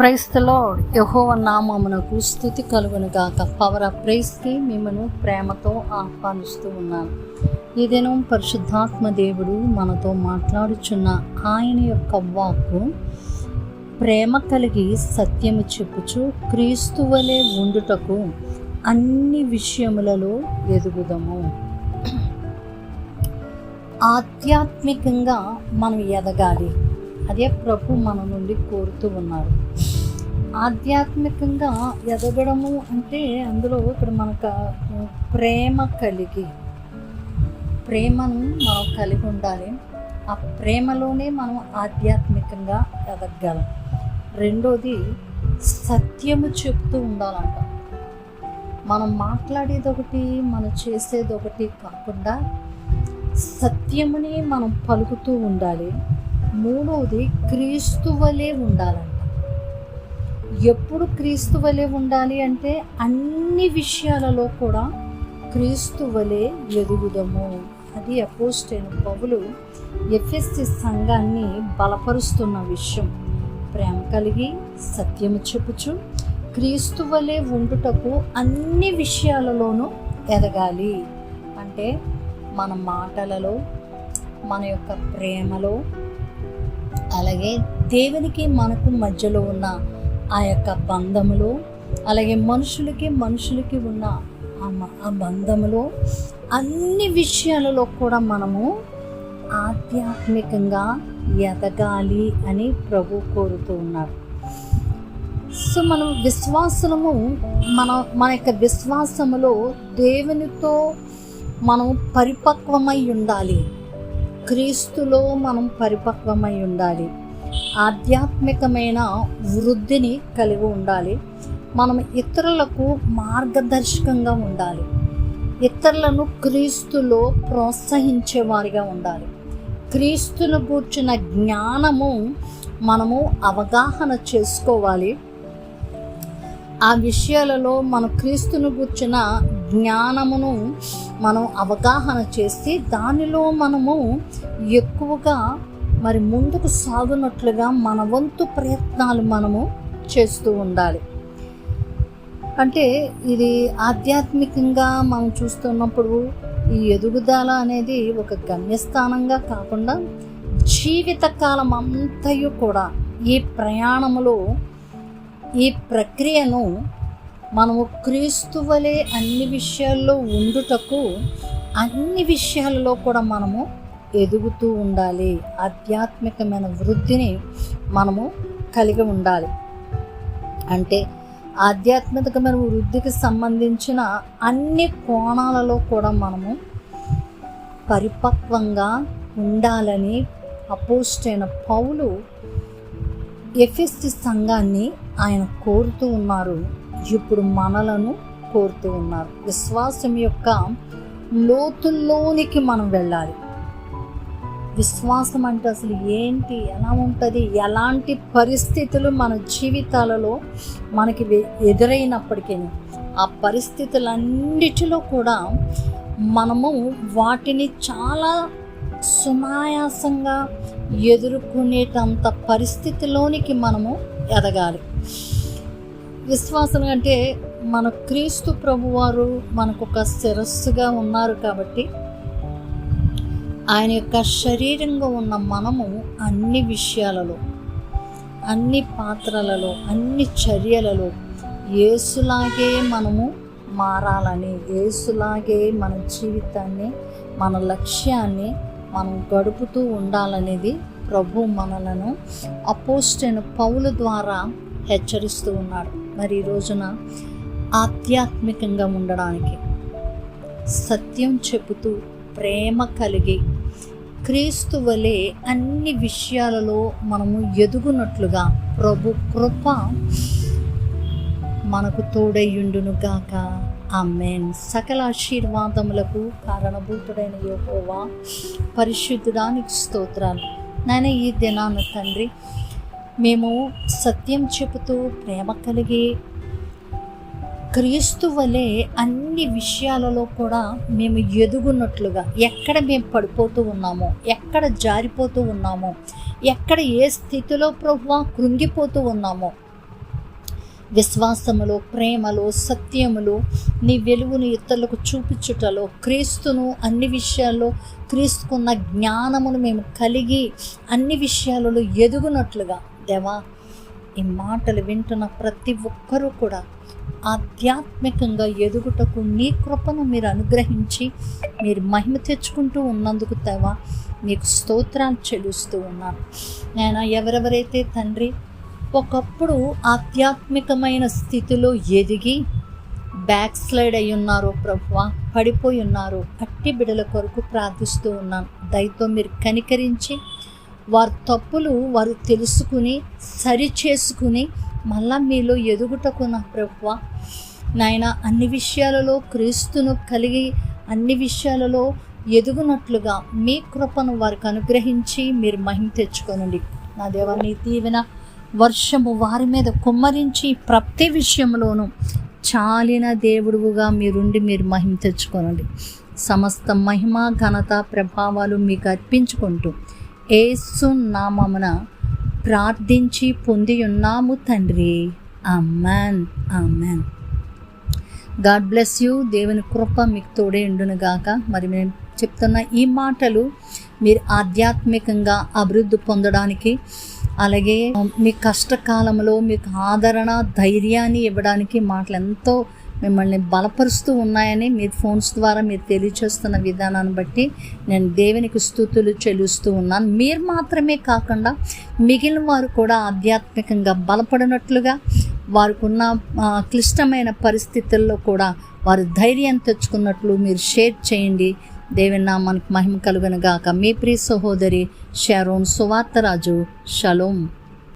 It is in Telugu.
ప్రైస్తలో యహోవ నామమునకు స్థుతి కలుగును గాక పవర్ ఆఫ్ ప్రైస్కి మిమ్మను ప్రేమతో ఆహ్వానిస్తూ ఉన్నాను. ఈ దినం పరిశుద్ధాత్మ దేవుడు మనతో మాట్లాడుచున్న ఆయన యొక్క వాక్కు ప్రేమ కలిగి సత్యము చెప్పుచు క్రీస్తు వలె ఉండుటకు అన్ని విషయములలో ఎదుగుదము. ఆధ్యాత్మికంగా మనం ఎదగాలి. అదే ప్రభు మన నుండి కోరుతూ ఉన్నారు ఆధ్యాత్మికంగా ఎదగడము అంటే అందులో ఇక్కడ మనకు ప్రేమ కలిగి ప్రేమను మనం కలిగి ఉండాలి. ఆ ప్రేమలోనే మనం ఆధ్యాత్మికంగా ఎదగలం. రెండోది సత్యము చెప్తూ ఉండాలంట. మనం మాట్లాడేది ఒకటి మనం చేసేది ఒకటి కాకుండా సత్యముని మనం పలుకుతూ ఉండాలి. మూడవది క్రీస్తు వలె ఉండాలంట. ఎప్పుడు క్రీస్తు వలె ఉండాలి అంటే అన్ని విషయాలలో కూడా క్రీస్తు వలె ఎదుగుదము. అది అపోస్టైన పౌలు ఎఫ్ఎస్సి సంఘాన్ని బలపరుస్తున్న విషయం. ప్రేమ కలిగి సత్యము చెప్పుచు క్రీస్తు వలె ఉండుటకు అన్ని విషయాలలోనూ ఎదగాలి. అంటే మన మాటలలో మన యొక్క ప్రేమలో అలాగే దేవునికి మనకు మధ్యలో ఉన్న ఆ యొక్క బంధములో అలాగే మనుషులకి మనుషులకి ఉన్న ఆ బంధములో అన్ని విషయాలలో కూడా మనము ఆధ్యాత్మికంగా ఎదగాలి అని ప్రభు కోరుతూ ఉన్నారు. సో మనం విశ్వాసము మన మన యొక్క విశ్వాసములో దేవునితో మనం పరిపక్వమై ఉండాలి. క్రీస్తులో మనం పరిపక్వమై ఉండాలి. ఆధ్యాత్మికమైన వృద్ధిని కలిగి ఉండాలి. మనం ఇతరులకు మార్గదర్శకంగా ఉండాలి. ఇతరులను క్రీస్తులో ప్రోత్సహించేవారిగా ఉండాలి. క్రీస్తును కూర్చిన జ్ఞానము మనము అవగాహన చేసుకోవాలి. ఆ విషయాలలో మన క్రీస్తును కూర్చిన జ్ఞానమును మనం అవగాహన చేసి దానిలో మనము ఎక్కువగా మరి ముందుకు సాగునట్లుగా మన వంతు ప్రయత్నాలు మనము చేస్తూ ఉండాలి. అంటే ఇది ఆధ్యాత్మికంగా మనం చూస్తున్నప్పుడు ఈ ఎదుగుదల అనేది ఒక గమ్యస్థానంగా కాకుండా జీవితకాలం అంతయు కూడా ఈ ప్రయాణంలో ఈ ప్రక్రియను మనము క్రీస్తు వలె అన్ని విషయాల్లో ఉండుటకు అన్ని విషయాలలో కూడా మనము ఎదుగుతూ ఉండాలి. ఆధ్యాత్మికమైన వృద్ధిని మనము కలిగి ఉండాలి. అంటే ఆధ్యాత్మికమైన వృద్ధికి సంబంధించిన అన్ని కోణాలలో కూడా మనము పరిపక్వంగా ఉండాలని అపోస్టైన పౌలు ఎఫెస్టి సంఘాన్ని ఆయన కోరుతూ ఉన్నారు. ఇప్పుడు మనలను కోరుతూ ఉన్నారు. విశ్వాసం యొక్క లోతుల్లోనికి మనం వెళ్ళాలి. విశ్వాసం అంటే అసలు ఏంటి? ఎలా ఉంటుంది? ఎలాంటి పరిస్థితులు మన జీవితాలలో మనకి ఎదురైనప్పటికీ ఆ పరిస్థితులన్నిటిలో కూడా మనము వాటిని చాలా సునాయాసంగా ఎదుర్కొనేటంత పరిస్థితిలోనికి మనము ఎదగాలి. విశ్వాసం అంటే మన క్రీస్తు ప్రభువారు మనకు ఒక శిరస్సుగా ఉన్నారు కాబట్టి ఆయన యొక్క శరీరంగా ఉన్న మనము అన్ని విషయాలలో అన్ని పాత్రలలో అన్ని చర్యలలో ఏసులాగే మనము మారాలని ఏసులాగే మన జీవితాన్ని మన లక్ష్యాన్ని మనం గడుపుతూ ఉండాలనేది ప్రభు మనలను అపోస్టైన పౌల ద్వారా హెచ్చరిస్తూ ఉన్నాడు. మరి ఈ రోజున ఆధ్యాత్మికంగా ఉండడానికి సత్యం చెబుతూ ప్రేమ కలిగి క్రీస్తు వలె అన్ని విషయాలలో మనము ఎదుగునట్లుగా ప్రభు కృప మనకు తోడయ్యుండును గాక. ఆమెన్. సకల ఆశీర్వాదములకు కారణభూతుడైన యోగోవా పరిశుద్ధుడానికి స్తోత్రాలు. నాయన ఈ దినాన తండ్రి మేము సత్యం చెబుతూ ప్రేమ కలిగి క్రీస్తు వలె అన్ని విషయాలలో కూడా మేము ఎదుగున్నట్లుగా ఎక్కడ మేము పడిపోతూ ఉన్నామో ఎక్కడ జారిపోతూ ఉన్నామో ఎక్కడ ఏ స్థితిలో ప్రభు కృంగిపోతూ ఉన్నామో విశ్వాసములో ప్రేమలో సత్యములో నీ వెలుగును ఇతరులకు చూపించుటలో క్రీస్తును అన్ని విషయాల్లో క్రీస్తుకున్న జ్ఞానమును మేము కలిగి అన్ని విషయాలలో ఎదుగునట్లుగా దేవా ఈ మాటలు వింటున్న ప్రతి ఒక్కరూ కూడా ఆధ్యాత్మికంగా ఎదుగుటకు నీ కృపను మీరు అనుగ్రహించి మీరు మహిమ తెచ్చుకుంటూ ఉన్నందుకు తవా మీకు స్తోత్రాలు చెల్లిస్తూ ఉన్నాను. నేను ఎవరెవరైతే తండ్రి ఒకప్పుడు ఆధ్యాత్మికమైన స్థితిలో ఎదిగి బ్యాక్ స్లైడ్ అయి ఉన్నారో ప్రభువ పడిపోయి ఉన్నారో అట్టి బిడల కొరకు ప్రార్థిస్తూ ఉన్నాను. దయతో మీరు కనికరించి వారి తప్పులు వారు తెలుసుకుని సరి చేసుకుని మళ్ళా మీలో ఎదుగుటకు నా ప్రభువ. నాయన అన్ని విషయాలలో క్రీస్తును కలిగి అన్ని విషయాలలో ఎదుగునట్లుగా మీ కృపను వారికి అనుగ్రహించి మీరు మహిమ తెచ్చుకోనండి. నా దేవాన్ని దీవెన వర్షము వారి మీద కుమ్మరించి ప్రతి విషయంలోనూ చాలిన దేవుడుగా మీరుండి మీరు మహిమ తెచ్చుకోనండి. సమస్త మహిమ ఘనత ప్రభావాలు మీకు అర్పించుకుంటూ ఏసు నామమున ప్రార్థించి పొంది ఉన్నాము తండ్రి. Amen amen God bless you. దేవుని కృప మీకు తోడే ఉండునుగాక మరి నేను చెప్తున్న ఈ మాటలు మీరు ఆధ్యాత్మికంగా అభివృద్ధి పొందడానికి అలాగే మీ కష్టకాలంలో మీకు ఆదరణ ధైర్యాన్ని ఇవ్వడానికి మాటలు ఎంతో మిమ్మల్ని బలపరుస్తూ ఉన్నాయని మీరు ఫోన్స్ ద్వారా మీరు తెలియచేస్తున్న విధానాన్ని బట్టి నేను దేవునికి స్థుతులు చెల్లిస్తూ ఉన్నాను. మీరు మాత్రమే కాకుండా మిగిలిన వారు కూడా ఆధ్యాత్మికంగా బలపడినట్లుగా వారికున్న క్లిష్టమైన పరిస్థితుల్లో కూడా వారు ధైర్యం తెచ్చుకున్నట్లు మీరు షేర్ చేయండి. దేవుని నామానికి మహిమ కలుగునుగాక మీ ప్రియ సహోదరి షారోన్ సువార్తరాజు. షలోం.